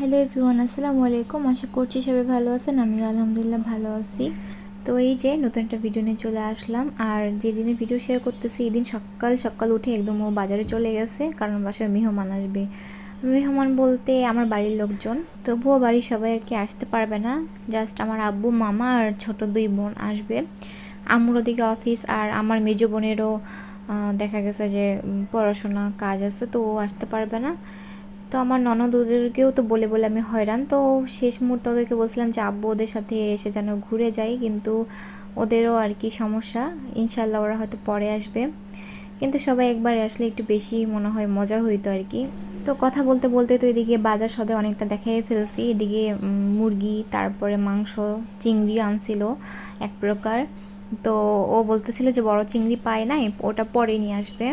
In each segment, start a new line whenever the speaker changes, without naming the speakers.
Hello everyone, আসসালামু আলাইকুম। আশা করছি সবাই ভালো আছেন, আমিও আলহামদুলিল্লাহ ভালো আছি। তো এই যে নতুন একটা ভিডিও নিয়ে চলে আসলাম, আর যেদিনে ভিডিও শেয়ার করতেছি এই দিন সকাল সকাল উঠে একদম ও বাজারে চলে গেছে, কারণ বাসায় মেহমান আসবে। মেহমান বলতে আমার বাড়ির লোকজন, তবুও বাড়ির সবাই আর কি আসতে পারবে না। জাস্ট আমার আব্বু, মামা আর ছোট দুই বোন আসবে। আম্মুর ওদিকে অফিস আর আমার মেজো বোনেরও দেখা গেছে যে পড়াশোনা কাজ আছে, তো ও আসতে পারবে না। তো আমার ননদ ওদেরকেও তো বলে বলে আমি হয়রান। তো শেষ মুহূর্তে ওদেরকে বলছিলাম যে, আব্বু ওদের সাথে এসে যেন ঘুরে যাই। কিন্তু ওদেরও আর কি সমস্যা। ইনশাল্লাহ ওরা হয়তো পরে আসবে। কিন্তু সবাই একবার আসলে একটু বেশি মনে হয় মজা হইতো আর কি। তো কথা বলতে বলতে তো এদিকে বাজার সদে অনেকটা দেখাই ফেলছি। এদিকে মুরগি, তারপরে মাংস, চিংড়ি আনছিল এক প্রকার। তো ও বলতেছিল যে, বড় চিংড়ি পায় নাই, ওটা পরে নিয়ে আসবে।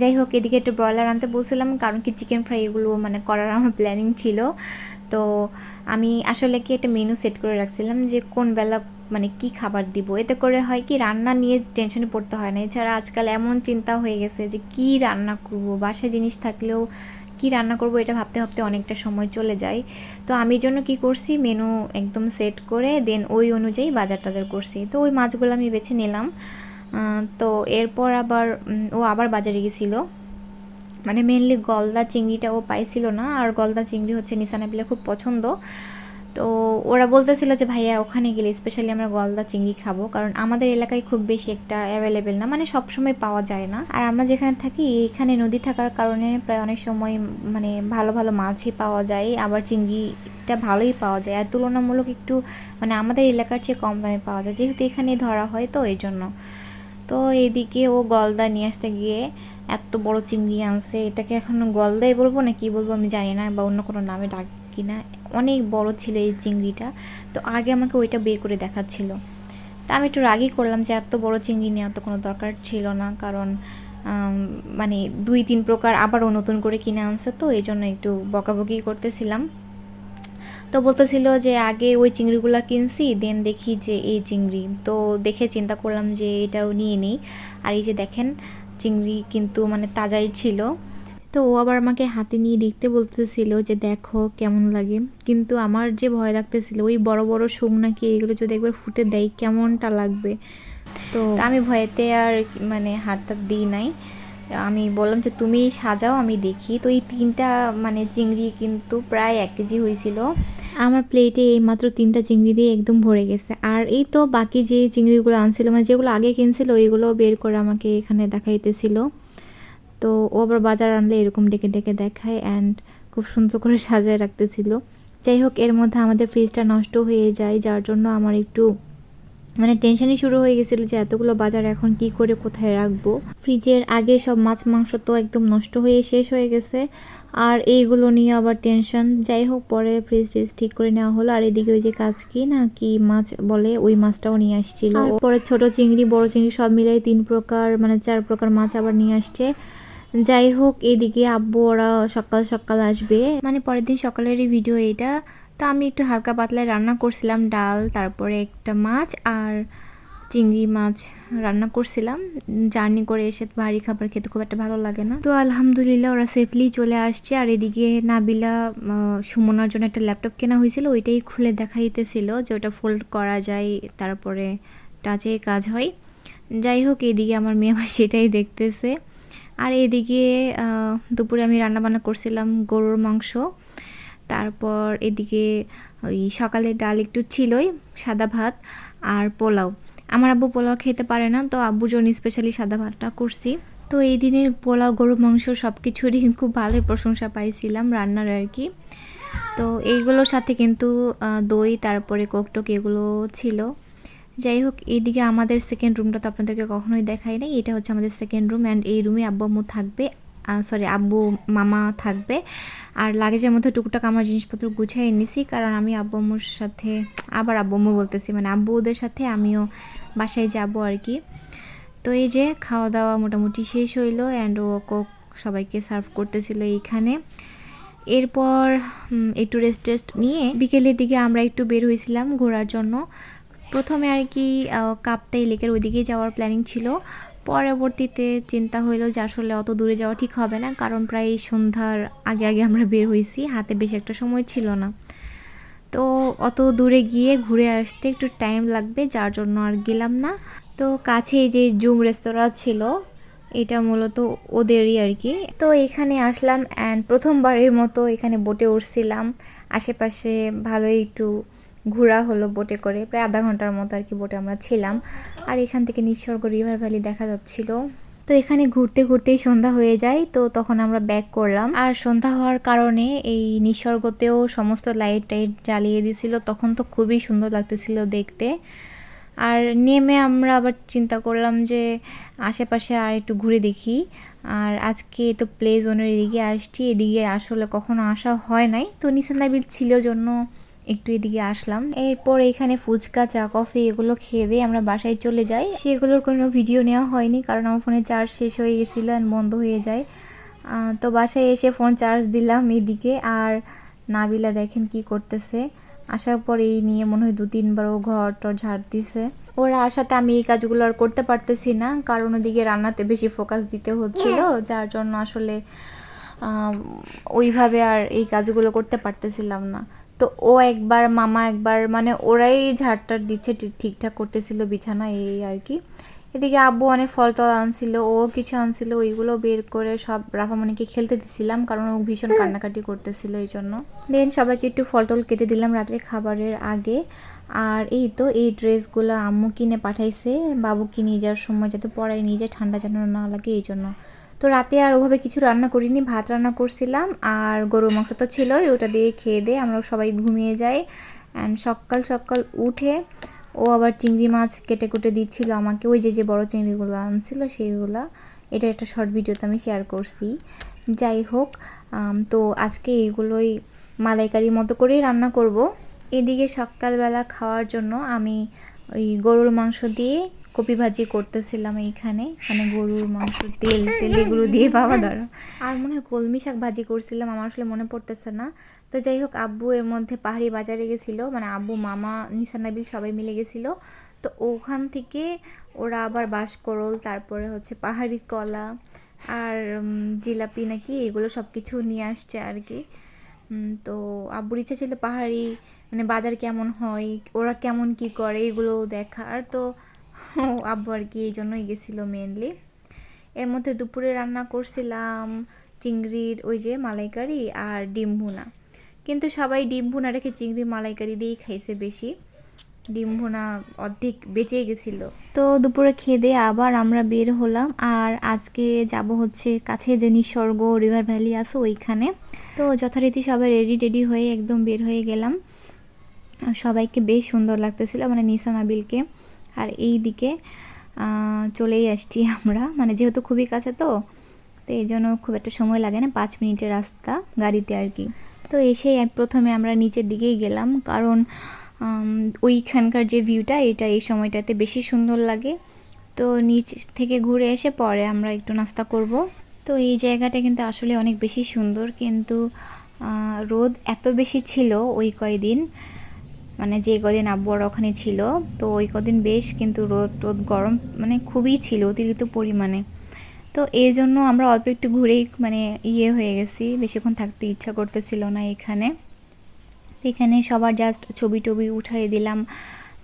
যাই হোক, এদিকে একটু ব্রয়লার আনতে বলছিলাম, কারণ কি চিকেন ফ্রাই এগুলো মানে করার আমার প্ল্যানিং ছিল। তো আমি আসলে কি একটা মেনু সেট করে রাখছিলাম যে কোন বেলা মানে কি খাবার দিব। এতে করে হয় কি রান্না নিয়ে টেনশনে পড়তে হয় না। এছাড়া আজকাল এমন চিন্তা হয়ে গেছে যে কি রান্না করব, বাসায় জিনিস থাকলেও কি রান্না করব, এটা ভাবতে ভাবতে অনেকটা সময় চলে যায়। তো আমি জন্য কি করছি মেনু একদম সেট করে দেন ওই অনুযায়ী বাজার টাজার করছি। তো ওই মাছগুলো আমি বেছে নিলাম। তো এরপর আবার ও আবার বাজারে গেছিল। মানে মেনলি গলদা চিংড়িটা ও পাইছিল না, আর গলদা চিংড়ি হচ্ছে নিসানাবিলের খুব পছন্দ। তো ওরা বলতেছিল যে, ভাইয়া, ওখানে গেলে স্পেশালি আমরা গলদা চিংড়ি খাব। কারণ আমাদের এলাকায় খুব বেশি একটা অ্যাভেলেবেল না মানে সব সময় পাওয়া যায় না। আর আমরা যেখানে থাকি, এখানে নদী থাকার কারণে প্রায় অনেক সময় মানে ভালো ভালো মাছই পাওয়া যায়, আবার চিংড়িটা ভালোই পাওয়া যায়। আর তুলনামূলক একটু মানে আমাদের এলাকার চেয়ে কম দামে পাওয়া যায়, যেহেতু এখানে ধরা হয় তো এই জন্য তো এইদিকে ও গলদা নিয়ে আসতে গিয়ে এত বড় চিংড়ি আনছে। এটাকে এখন গলদাই বলব না কি বলব আমি জানি না বা অন্য কোনো নামে ডাকি না অনেক বড় ছিল এই চিংড়িটা। তো আগে আমাকে ওইটা বের করে দেখাচ্ছিল। তা আমি একটু রাগই করলাম যে এত বড় চিংড়ি নেওয়া তো কোনো দরকার ছিল না। কারণ মানে দুই তিন প্রকার আবারও নতুন করে কিনে আনছে তো এই জন্য একটু বকাবকি করতেছিলাম। তো বলতেছিল যে আগে ওই চিংড়িগুলো কিনছি, দেন দেখি যে এই চিংড়ি। তো দেখে চিন্তা করলাম যে এটাও নিয়ে নিই। আর এই যে দেখেন, চিংড়ি কিন্তু মানে তাজাই ছিল। তো ও আবার আমাকে হাতে নিয়ে দেখতে বলতেছিল যে দেখো কেমন লাগে। কিন্তু আমার যে ভয় লাগতেছিল, ওই বড় বড় শুক নাকি এগুলো যদি একবার ফুটে দেয়, কেমনটা লাগবে? তো আমি ভয়েতে আর মানে হাতটা দিই নাই। আমি বললাম যে তুমি সাজাও, আমি দেখি। তো এই তিনটা মানে চিংড়ি কিন্তু প্রায় এক কেজি হয়েছিল। আমার প্লেটে এই মাত্র তিনটা চিংড়ি দিয়ে একদম ভরে গেছে। আর এই তো বাকি যে চিংড়িগুলো আনছিল মানে যেগুলো আগে কিনছিল, ওইগুলো বের করে আমাকে এখানে দেখাইতেছিল। তো ও আবার বাজার আনলে এরকম ডেকে ডেকে দেখায় অ্যান্ড খুব সুন্দর করে সাজায় রাখতেছিল। যাই হোক, এর মধ্যে আমাদের ফ্রিজটা নষ্ট হয়ে যায়, যার জন্য আমার একটু মানে টেনশনই শুরু হয়ে গেছিল যে এতগুলো বাজার এখন কি করে কোথায় রাখব। ফ্রিজের আগে সব মাছ মাংস তো একদম নষ্ট হয়ে শেষ হয়ে গেছে। আর এইগুলো নিয়ে আবার টেনশন যাই হোক পরে ফ্রিজ ট্রিজ ঠিক করে নেওয়া হলো। আর এদিকে ওই যে কাজ কি না কি মাছ বলে ওই মাছটাও নিয়ে আসছিল। পরে ছোট চিংড়ি বড় চিংড়ি সব মিলাই তিন প্রকার মানে চার প্রকার মাছ আবার নিয়ে আসছে। যাই হোক এদিকে আব্বু ওরা সকাল সকাল আসবে। মানে পরের দিন সকালেরই ভিডিও এটা তো আমি একটু হালকা পাতলায় রান্না করছিলাম ডাল, তারপরে একটা মাছ আর চিংড়ি মাছ রান্না করছিলাম। জার্নি করে এসে ভারী খাবার খেতে খুব একটা ভালো লাগে না। তো আলহামদুলিল্লাহ ওরা সেফলি চলে আসছে আর এদিকে নাবিলা সুমনার জন্য একটা ল্যাপটপ কেনা হয়েছিল, ওইটাই খুলে দেখাইতেছিল যে ওটা ফোল্ড করা যায়, তারপরে টাচে কাজ হয়। যাই হোক, এদিকে আমার মেয়ে আবার সেটাই দেখতেছে। আর এদিকে দুপুরে আমি রান্না বান্না করছিলাম গরুর মাংস। তারপর এদিকে ওই সকালে ডাল একটু ছিলই, সাদা ভাত আর পোলাও। আমার আব্বু পোলাও খেতে পারে না, তো আব্বুর জন্য স্পেশালি সাদা ভাতটা করছি। তো এই দিনের পোলাও গরুর মাংস সব কিছুরই খুব ভালোই প্রশংসা পাইছিলাম রান্নার আর কি। তো এইগুলোর সাথে কিন্তু দই, তারপরে কোকটোক এগুলো ছিল। যাই হোক, এইদিকে আমাদের সেকেন্ড রুমটা তো আপনাদেরকে কখনোই দেখাই নাই, এটা হচ্ছে আমাদের সেকেন্ড রুম অ্যান্ড এই রুমে আব্বু আম্মু থাকবে। সরি আব্বু, মামা থাকবে। আর লাগেজের মধ্যে টুকটাক আমার জিনিসপত্র গুছিয়ে নিছি কারণ আমি আব্বু সাথে, আবার আব্বু বলতেছি মানে আব্বু ওদের সাথে, আমিও বাসায় যাব আর কি। তো এই যে খাওয়া দাওয়া মোটামুটি শেষ হইল অ্যান্ড ও কোক সবাইকে সার্ভ করতেছিল এইখানে। এরপর একটু রেস্ট টেস্ট নিয়ে বিকেলের দিকে আমরা একটু বের হয়েছিলাম ঘোরার জন্য। প্রথমে আর কি কাপ্তাই লেকের ওইদিকে যাওয়ার প্ল্যানিং ছিল। পরবর্তীতে চিন্তা হইল যে আসলে অত দূরে যাওয়া ঠিক হবে না, কারণ প্রায় সন্ধ্যার আগে আগে আমরা বের হয়েছি হাতে বেশি একটা সময় ছিল না। তো অত দূরে গিয়ে ঘুরে আসতে একটু টাইম লাগবে, যার জন্য আর গেলাম না। তো কাছে যে জুম রেস্তোরাঁ ছিল, এটা মূলত ওদেরই আর কি। তো এখানে আসলাম অ্যান্ড প্রথমবারের মতো এখানে বোটে উঠছিলাম। আশেপাশে ভালোই একটু ঘোরা হলো বোটে করে। প্রায় আধা ঘণ্টার মতো আর কি বোটে আমরা ছিলাম। আর এখান থেকে নিঃসর্গ রিভার ভ্যালি দেখা যাচ্ছিল। তো এখানে ঘুরতে ঘুরতেই সন্ধ্যা হয়ে যায়। তো তখন আমরা ব্যাক করলাম। আর সন্ধ্যা হওয়ার কারণে এই নিসর্গতেও সমস্ত লাইট টাইট জ্বালিয়ে দিছিল তখন তো খুবই সুন্দর লাগতেছিল দেখতে। আর নেমে আমরা আবার চিন্তা করলাম যে আশেপাশে আর একটু ঘুরে দেখি। আর আজকে তো প্লে জোনের এদিকে আসছি। এদিকে আসলে কখনো আসা হয় নাই। তো নিসানাবিল ছিল জন্য একটু এদিকে আসলাম। এরপর এখানে ফুচকা, চা, কফি এগুলো খেয়ে দিয়ে আমরা বাসায় চলে যাই। সেগুলোর কোনো ভিডিও নেওয়া হয়নি কারণ আমার ফোনে চার্জ শেষ হয়ে গেছিল বন্ধ হয়ে যায়। তো বাসায় এসে ফোন চার্জ দিলাম এদিকে আর নাবিলা দেখেন কি করতেছে। আসার পর এই নিয়ে মনে হয় দু তিনবারও ঘর টর ঝাড় দিছে। ওরা আসাতে আমি এই কাজগুলো আর করতে পারতেছি না কারণ ওদিকে রান্নাতে বেশি ফোকাস দিতে হচ্ছিল যার জন্য আসলে ওইভাবে আর এই কাজগুলো করতে পারতেছিলাম না। তো ও একবার, মামা একবার মানে ওরাই ঝাড়টার দিচ্ছে ঠিকঠাক করতেছিল বিছানা এই আর কি। এদিকে আব্বু অনেক ফল টল আনছিল, ও কিছু আনছিল, ওইগুলো বের করে সব রাফামণিকে খেলতে দিছিলাম, কারণ ও ভীষণ কান্নাকাটি করতেছিল এই জন্য। দেন সবাইকে একটু ফল টল কেটে দিলাম রাত্রে খাবারের আগে। আর এই তো, এই ড্রেসগুলো আম্মু কিনে পাঠাইছে, বাবুকে নিয়ে যাওয়ার সময় যাতে পরাই নিয়ে যায়, ঠান্ডা যেন না লাগে এই জন্য। তো রাতে আর ওভাবে কিছু রান্না করিনি, ভাত রান্না করছিলাম আর গরুর মাংস তো ছিলই, ওটা দিয়ে খেয়ে দিয়ে আমরা সবাই ঘুমিয়ে যাই। অ্যান্ড সকাল সকাল উঠে ও আবার চিংড়ি মাছ কেটে কুটে দিচ্ছিল আমাকে, ওই যে যে বড় চিংড়িগুলো আনছিল সেইগুলো, এটা একটা শর্ট ভিডিওতে আমি শেয়ার করছি। যাই হোক তো আজকে এইগুলোই মালাইকারির মতো করেই রান্না করব। এদিকে সকালবেলা খাওয়ার জন্য আমি ওই গরুর মাংস দিয়ে কপি ভাজি করতেছিলাম এইখানে মানে গরুর মাংস, তেল তেল এগুলো দিয়ে বাবা ধরো আর মনে হয় কলমি শাক ভাজি করছিলাম, আমার আসলে মনে পড়তেছে না। তো যাই হোক, আব্বু এর মধ্যে পাহাড়ি বাজারে গেছিল মানে আব্বু, মামা নিসানাবিল সবাই মিলে গেছিল। তো ওখান থেকে ওরা আবার বাঁশকরল, তারপরে হচ্ছে পাহাড়ি কলা আর জিলাপি নাকি এগুলো সব কিছু নিয়ে আসছে আর কি তো আব্বুর ইচ্ছা ছিল পাহাড়ি মানে বাজার কেমন হয়, ওরা কেমন কি করে এগুলো দেখার তো আব্বু আর কি এই জন্যই গেছিল মেনলি এর মধ্যে দুপুরে রান্না করছিলাম চিংড়ির ওই যে মালাইকারি আর ডিম ভুনা। কিন্তু সবাই ডিম ভুনা রেখে চিংড়ি মালাইকারি দিয়েই খাইছে বেশি। ডিম ভুনা অর্ধেক বেঁচে গেছিল। তো দুপুরে খেয়ে দিয়ে আবার আমরা বের হলাম আর আজকে যাব হচ্ছে কাছে যে নিসর্গ রিভার ভ্যালি আছে ওইখানে। তো যথারীতি সবাই রেডি টেডি হয়ে একদম বের হয়ে গেলাম। সবাইকে বেশ সুন্দর লাগতেছিল মানে নিসান আবিলকে। আর এই দিকে চলেই আসছি আমরা। মানে যেহেতু খুবই কাছে তো তো এই জন্য খুব একটা সময় লাগে না, পাঁচ মিনিটের রাস্তা গাড়িতে আর কি। তো এসেই প্রথমে আমরা নিচের দিকেই গেলাম, কারণ ওইখানকার যে ভিউটা, এটা এই সময়টাতে বেশি সুন্দর লাগে। তো নিচ থেকে ঘুরে এসে পরে আমরা একটু নাস্তা করব। তো এই জায়গাটা কিন্তু আসলে অনেক বেশি সুন্দর, কিন্তু রোদ এত বেশি ছিল ওই কয়দিন মানে যে কদিন আব্বু আর ওখানে ছিল, তো ওই কদিন বেশ কিন্তু রোদ টোদ গরম মানে খুবই ছিল অতিরিক্ত পরিমাণে। তো এই জন্য আমরা অল্প একটু ঘুরেই মানে ইয়ে হয়ে গেছি, বেশিক্ষণ থাকতে ইচ্ছা করতেছিল না এখানে। এখানে সবার জাস্ট ছবি টবি উঠাই দিলাম,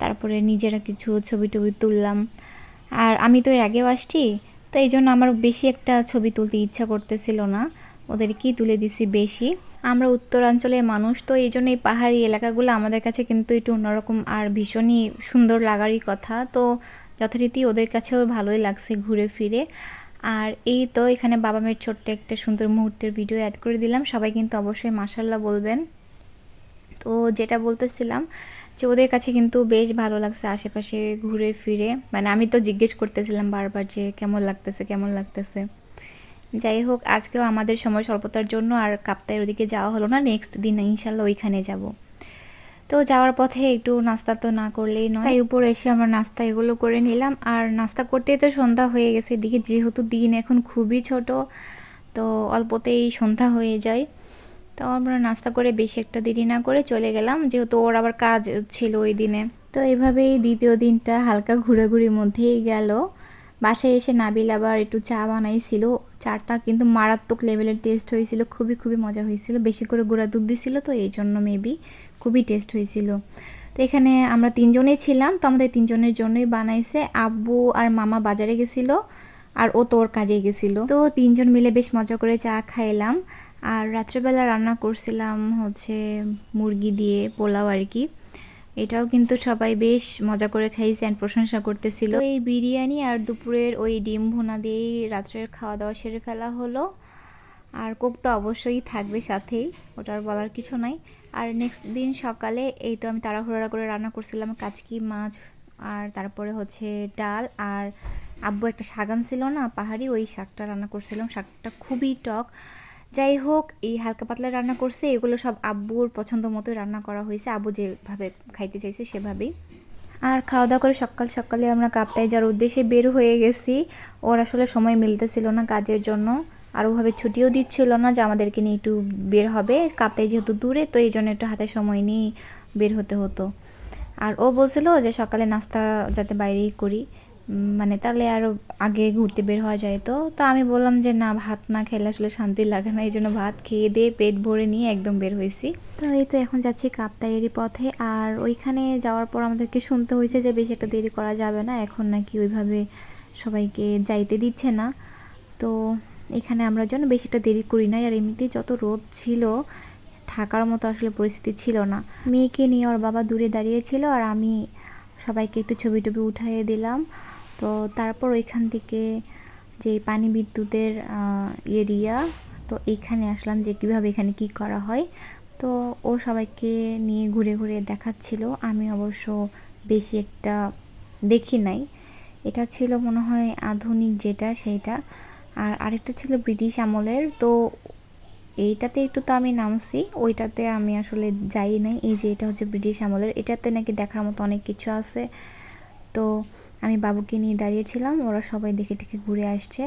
তারপরে নিজেরা কিছু ছবি টবি তুললাম। আর আমি তো এর আগেও আসছি, তো এই জন্য আমার বেশি একটা ছবি তুলতে ইচ্ছা করতেছিল না। ওদেরকেই তুলে দিছি বেশি। আমরা উত্তরাঞ্চলের মানুষ, তো এই জন্য এই পাহাড়ি এলাকাগুলো আমাদের কাছে কিন্তু একটু অন্যরকম আর ভীষণই সুন্দর লাগারই কথা। তো যথারীতি ওদের কাছেও ভালোই লাগছে ঘুরে ফিরে। আর এই তো এখানে বাবা মেয়ের ছোট্ট একটা সুন্দর মুহূর্তের ভিডিও অ্যাড করে দিলাম। সবাই কিন্তু অবশ্যই মাসাল্লাহ বলবেন। তো যেটা বলতেছিলাম যে ওদের কাছে কিন্তু বেশ ভালো লাগছে আশেপাশে ঘুরে ফিরে। মানে আমি তো জিজ্ঞেস করতেছিলাম বারবার যে কেমন লাগতেছে কেমন লাগতেছে। যাই হোক, আজকেও আমাদের সময় স্বল্পতার জন্য আর কাপ্তায়ের ওদিকে যাওয়া হলো না। নেক্সট দিন ইনশাল্লাহ ওইখানে যাব। তো যাওয়ার পথে একটু নাস্তা তো না করলেই নয়। তাই উপরে এসে আমরা নাস্তা এগুলো করে নিলাম। আর নাস্তা করতেই তো সন্ধ্যা হয়ে গেছে। এদিকে যেহেতু দিন এখন খুবই ছোট, তো অল্পতেই সন্ধ্যা হয়ে যায়। তো আমরা নাস্তা করে বেশি একটা দেরি না করে চলে গেলাম। যেহেতু ওর আবার কাজ ছিল ওই দিনে। তো এভাবেই দ্বিতীয় দিনটা হালকা ঘোরাঘুরির মধ্যেই গেল। বাসায় এসে নাবিল আবার একটু চা বানাইছিল। চাটা কিন্তু মারাত্মক লেভেলের টেস্ট হয়েছিল, খুবই খুবই মজা হয়েছিল। বেশি করে গুঁড়া দুধ দিছিল তো, এই জন্য মেবি খুবই টেস্ট হয়েছিল। তো এখানে আমরা তিনজনেই ছিলাম, তো আমাদের তিনজনের জন্যই বানাইছে আব্বু আর মামা বাজারে গেছিল আর ও তোর কাজে গেছিল। তো তিনজন মিলে বেশ মজা করে চা খাইলাম। আর রাত্রেবেলা রান্না করছিলাম হচ্ছে মুরগি দিয়ে পোলাও আর কি। এটাও কিন্তু সবাই বেশ মজা করে খাইছে অ্যান্ড প্রশংসা করতেছিল। এই বিরিয়ানি আর দুপুরের ওই ডিম ভুনা দিয়েই রাত্রের খাওয়া দাওয়া সেরে ফেলা হলো। আর কোক তো অবশ্যই থাকবে সাথেই ওটার বলার কিছু নাই। আর নেক্সট দিন সকালে এই তো আমি তাড়াহুড়া করে রান্না করছিলাম কাচকি মাছ, আর তারপরে হচ্ছে ডাল। আর আব্বু একটা শাক ছিল না, পাহাড়ি, ওই শাকটা রান্না করছিলাম। শাকটা খুবই টক। যাই হোক এই হালকা পাতলা রান্না করছে। এগুলো সব আব্বুর পছন্দ মতোই রান্না করা হয়েছে। আব্বু যেভাবে খাইতে চাইছে সেভাবেই। আর খাওয়া দাওয়া করে সকাল সকালে আমরা কাপ্তায় যাওয়ার উদ্দেশ্যে বের হয়ে গেছি। ওর আসলে সময় মিলতেছিল না কাজের জন্য। আর ওভাবে ছুটিও দিচ্ছিল না যে আমাদেরকে নিয়ে একটু বের হবে। কাপ্তায় যেহেতু দূরে, তো এই জন্য একটু হাতে সময় নিয়ে বের হতে হতো। আর ও বলছিল যে সকালে নাস্তা যাতে বাইরেই করি। মানে তাহলে আরও আগে ঘুরতে বের হওয়া যায় তো? তো আমি বললাম যে না, ভাত না খেলে আসলে শান্তি লাগে না এই জন্য ভাত খেয়ে দিয়ে পেট ভরে নিয়ে একদম বের হয়েছি। তো এই তো এখন যাচ্ছি কাপ্তাইয়েরই পথে। আর ওইখানে যাওয়ার পর আমাদেরকে শুনতে হয়েছে যে বেশি একটা দেরি করা যাবে না, এখন নাকি ওইভাবে সবাইকে যাইতে দিচ্ছে না। তো এখানে আমরা যেন বেশি একটা দেরি করি নাই, আর এমনিতে যত রোদ ছিল, থাকার মতো আসলে পরিস্থিতি ছিল না। মেয়েকে নিয়ে ওর বাবা দূরে দাঁড়িয়েছিল আর আমি সবাইকে একটু ছবি টবি উঠাইয়ে দিলাম। তো তারপর ওইখান থেকে যে পানি বিদ্যুতের এরিয়া, তো এইখানে আসলাম যে কীভাবে এখানে কি করা হয়। তো ও সবাইকে নিয়ে ঘুরে ঘুরে দেখাচ্ছিল। আমি অবশ্য বেশি একটা দেখি নাই। এটা ছিল মনে হয় আধুনিক যেটা, সেইটা। আর আরেকটা ছিল ব্রিটিশ আমলের। তো এইটাতে একটু তো আমি নামছি, ওইটাতে আমি আসলে যাই নাই। এই যে এটা হচ্ছে ব্রিটিশ আমলের, এটাতে নাকি দেখার মতো অনেক কিছু আছে। তো আমি বাবুকে নিয়ে দাঁড়িয়েছিলাম ওরা সবাই দেখে দেখে ঘুরে আসছে।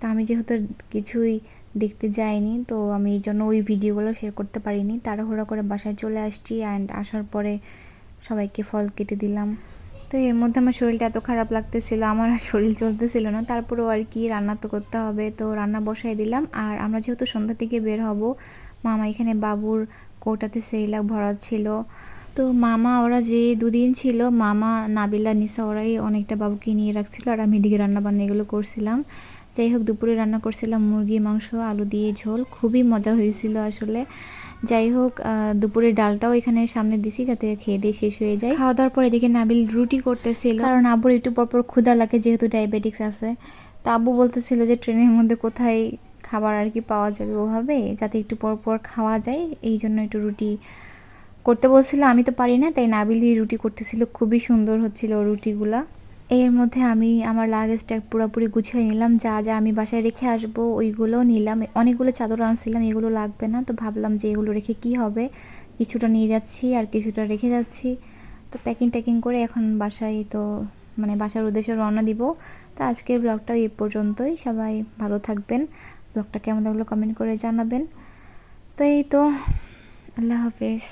তা আমি যেহেতু কিছুই দেখতে যাইনি, তো আমি এই জন্য ওই ভিডিওগুলো শেয়ার করতে পারিনি। তাড়াহুড়া করে বাসায় চলে আসছি অ্যান্ড আসার পরে সবাইকে ফল কেটে দিলাম। তো এর মধ্যে আমার শরীরটা এত খারাপ লাগতেছিল, আমার আর শরীর চলতেছিল না। তারপরেও আর কি রান্না তো করতে হবে, তো রান্না বসাই দিলাম। আর আমরা যেহেতু সন্ধ্যা থেকে বের হব, মামা এখানে বাবুর কৌটাতে সেইলাক ভরা ছিল। তো মামা ওরা যে দুদিন ছিল, মামা, নাবিলা, নিসা ওরাই অনেকটা বাবুকে নিয়ে রাখছিল, আর আমি এদিকে রান্নাবান্না এগুলো করছিলাম। যাই হোক, দুপুরে রান্না করছিলাম মুরগি, মাংস, আলু দিয়ে ঝোল। খুবই মজা হয়েছিল আসলে। যাই হোক দুপুরের ডালটাও এখানে সামনে দিছি যাতে খেয়ে দিয়ে শেষ হয়ে যায়। খাওয়া দাওয়ার পরে এদিকে নাবিল রুটি করতেছিল। কারণ আব্বুর একটু পরপর ক্ষুদা লাগে, যেহেতু ডায়াবেটিক্স আছে। তো আব্বু বলতেছিল যে, ট্রেনের মধ্যে কোথায় খাবার আর কি পাওয়া যাবে ওভাবে? যাতে একটু পরপর খাওয়া যায়। এই জন্য একটু রুটি করতে বলছিল। আমি তো পারি না, তাই নাবিল দিয়ে রুটি করতেছিল। খুবই সুন্দর হচ্ছিল রুটিগুলা। এর মধ্যে আমি আমার লাগেজটা পুরোপুরি গুছিয়ে নিলাম, যা যা আমি বাসায় রেখে আসব ওইগুলো নিলাম। অনেকগুলো চাদর আনছিলাম, এগুলো লাগবে না, তো ভাবলাম যে এগুলো রেখে কি হবে? কিছুটা নিয়ে যাচ্ছি আর কিছুটা রেখে যাচ্ছি। তো প্যাকিং ট্যাকিং করে এখন বাসায় তো মানে বাসার উদ্দেশ্যে রওনা দিব। তো আজকের ব্লগটা এই পর্যন্তই। সবাই ভালো থাকবেন। ব্লগটা কেমন লাগল কমেন্ট করে জানাবেন। তো এই তো, আল্লাহ হাফেজ।